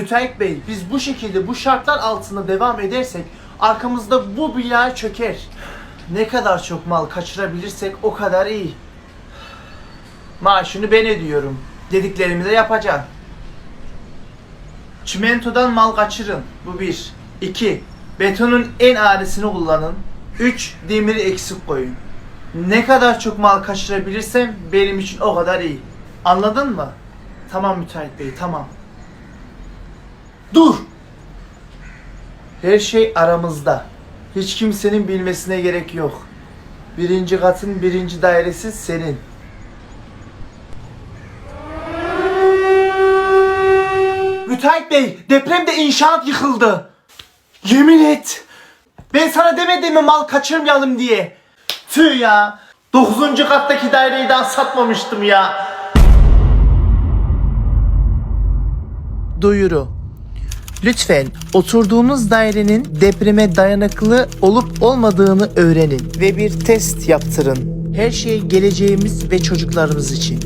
Müteahhit Bey, biz bu şekilde bu şartlar altında devam edersek arkamızda bu bina çöker. Ne kadar çok mal kaçırabilirsek o kadar iyi. Maaşını ben ödüyorum. Dediklerimi de yapacağım. Çimentodan mal kaçırın. Bu bir. İki. Betonun en ağrısını kullanın. Üç. Demiri eksik koyun. Ne kadar çok mal kaçırabilirsem benim için o kadar iyi. Anladın mı? Tamam müteahhit bey tamam. Dur! Her şey aramızda. Hiç kimsenin bilmesine gerek yok. Birinci katın birinci dairesi senin. Müteahhit Bey, depremde inşaat yıkıldı. Yemin et. Ben sana demedim mi mal kaçırmayalım diye. Tüh ya. Dokuzuncu kattaki daireyi daha satmamıştım ya. Duyuru. Lütfen oturduğunuz dairenin depreme dayanıklı olup olmadığını öğrenin ve bir test yaptırın. Her şey geleceğimiz ve çocuklarımız için.